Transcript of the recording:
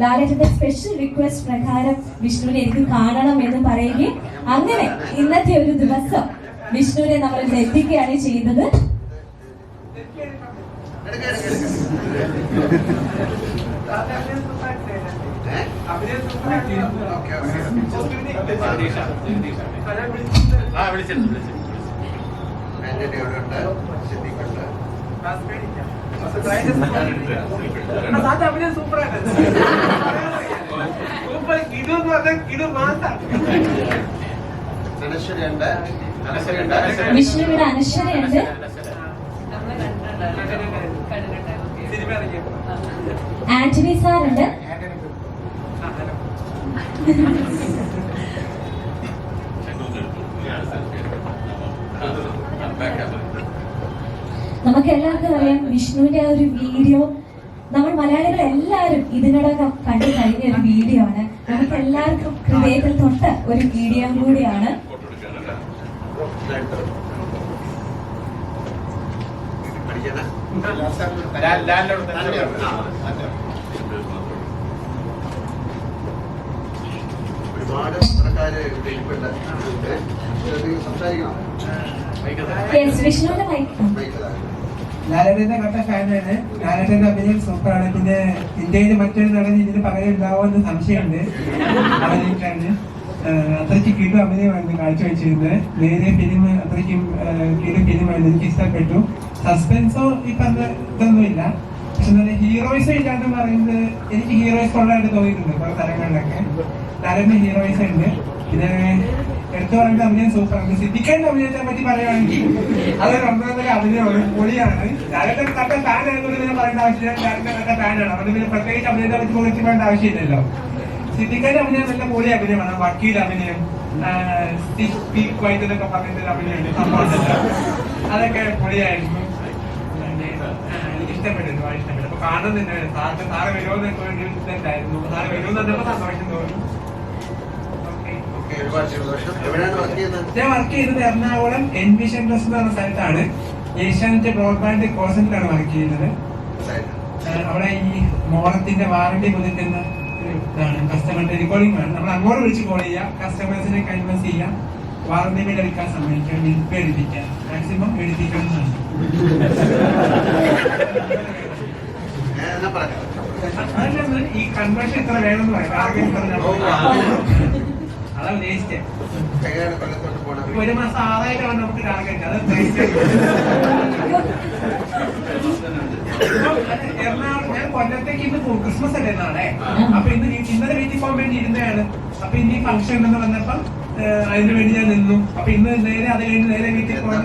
ലാലേട്ടന്റെ special request പ്രകാരം വിഷ്ണുവിനെ എനിക്ക് കാണണം എന്ന് പറയുകയും അങ്ങനെ ഇന്നത്തെ ഒരു ദിവസം വിഷ്ണുവിനെ നമ്മൾ ലഭിക്കുകയാണ് എത്തിക്കുകയാണ് ചെയ്തത് വിളിച്ചിരുന്നു ആന്റണി സാറുണ്ട്. നമുക്ക് എല്ലാവർക്കും അറിയാം വിഷ്ണുവിന്റെ ആ ഒരു വീഡിയോ നമ്മൾ മലയാളികൾ എല്ലാവരും ഇതിനോടകം കണ്ടു കഴിഞ്ഞ ഒരു വീഡിയോ ആണ് നമുക്ക് എല്ലാവർക്കും ഹൃദയത്തിൽ തൊട്ട ഒരു വീഡിയോ കൂടിയാണ്. ഒരുപാട് പത്രക്കാര് സംസാരിക്കണം വിഷ്ണുവിന്റെ മൈക്ക്. ലാലേട്ടന്റെ കട്ട ഫാനാണ്. ലാലേട്ടന്റെ അഭിനയം സൂപ്പറാണ്. പിന്നെ ഇന്ത്യയിൽ മറ്റൊരു നടൻ ഇതിന് പറയുണ്ടാവുമെന്ന് സംശയമുണ്ട്. അഭിനയിക്കാണ് ആഹ് അത്രയ്ക്ക് കിടു അഭിനയമായിരുന്നു കാഴ്ചവെച്ചിരുന്നത്. നേരെ ഫിലിം അത്രയ്ക്കും കിടു ഫിലിമായിരുന്നു. എനിക്ക് ഇഷ്ടപ്പെട്ടു. സസ്പെൻസോ ഈ പറഞ്ഞ ഇതൊന്നുമില്ല. പക്ഷെ നല്ല ഹീറോയിസം ഇല്ലാന്ന് പറയുന്നത് എനിക്ക് ഹീറോയിസ് കൊള്ളായിട്ട് തോന്നിയിട്ടുണ്ട് കുറെ തലങ്ങളിലൊക്കെ ലാലേട്ടന് ഹീറോയിസ് ഉണ്ട്. പിന്നെ എടുത്തു പറയുന്നത് അഭിനയം സൂപ്പറാണ് സിദ്ധിക്കേന്റെ അഭിനയത്തെ പറ്റി പറയുകയാണെങ്കിൽ അതൊരു ഒന്നാമത്തെ അഭിനയമാണ് പൊളിയാണ്. ഡയറക്ടർ തന്റെ ഫാൻ ആയതുകൊണ്ട് പിന്നെ പറയേണ്ട ആവശ്യമില്ല. ഡയറക്ടർ കണ്ട ഫാനാണ് അതുകൊണ്ട് പിന്നെ പ്രത്യേകിച്ച് അഭിനയത്തെ പറ്റി കുറിച്ച് വേണ്ട ആവശ്യമില്ലല്ലോ. സിദ്ദിഖാന്റെ അഭിനയം നല്ല പൊളി അഭിനയമാണ്. വക്കീൽ അഭിനയം എന്നൊക്കെ പറഞ്ഞിട്ട് അഭിനയമുണ്ട്. അതൊക്കെ പൊളിയായിരുന്നു. ഇഷ്ടപ്പെട്ടിരുന്നു ഇഷ്ടപ്പെട്ടു. അപ്പൊ കാണുന്നുണ്ട് സാറിന് സാറ് വരുമോ എന്നൊക്കെ വേണ്ടി ഇതുണ്ടായിരുന്നു. സാറ് വരുമെന്ന് പറഞ്ഞപ്പോ സന്തോഷം തോന്നി. ഞാൻ വർക്ക് ചെയ്തത് എറണാകുളം എൻവിഷൻ ട്രസ്റ്റ് എന്ന് പറഞ്ഞ സ്ഥലത്താണ്. ഏഷ്യാനെറ്റ് ബ്രോഡ്ബാൻഡ് കോൾ സെന്ററിലാണ് വർക്ക് ചെയ്യുന്നത്. അവിടെ ഈ മോളത്തിന്റെ വാറണ്ടി പുതുക്കുന്ന ഒരു ഇതാണ്. കസ്റ്റമർ ടെലികോളിംഗ് ആണ്. നമ്മൾ അങ്ങോട്ട് വിളിച്ച് കോൾ ചെയ്യാം. കസ്റ്റമേഴ്സിനെ കൺവിൻസ് ചെയ്യാം. വാറണ്ടി ബിൽ എടുക്കാൻ സമ്മതിക്കാം ബിൽ എഴുതിക്കാം മാക്സിമം എഴുതിക്കണം എന്നാണ്. ഈ കൺവേർഷൻ ഇത്ര വേണമെന്ന് പറയാം. അതാ ഇപ്പൊ ഒരു മാസം ആറായിരം ആണ് നമുക്ക് ടാർഗറ്റ് അത് എറണാകുളം ഞാൻ കൊല്ലത്തേക്ക് ഇന്ന് പോകും ക്രിസ്മസ് അല്ലേ നാളെ? അപ്പൊ ഇന്ന് ഇന്നലെ വീട്ടിൽ പോകാൻ വേണ്ടി ഇരുന്നതാണ്. അപ്പൊ ഇന്ന് ഈ ഫംഗ്ഷൻ ഉണ്ടെന്ന് വന്നപ്പം അതിനു വേണ്ടി ഞാൻ നിന്നു. അപ്പൊ ഇന്ന് നേരെ അത് കഴിഞ്ഞ് നേരെ വീട്ടിൽ പോകാൻ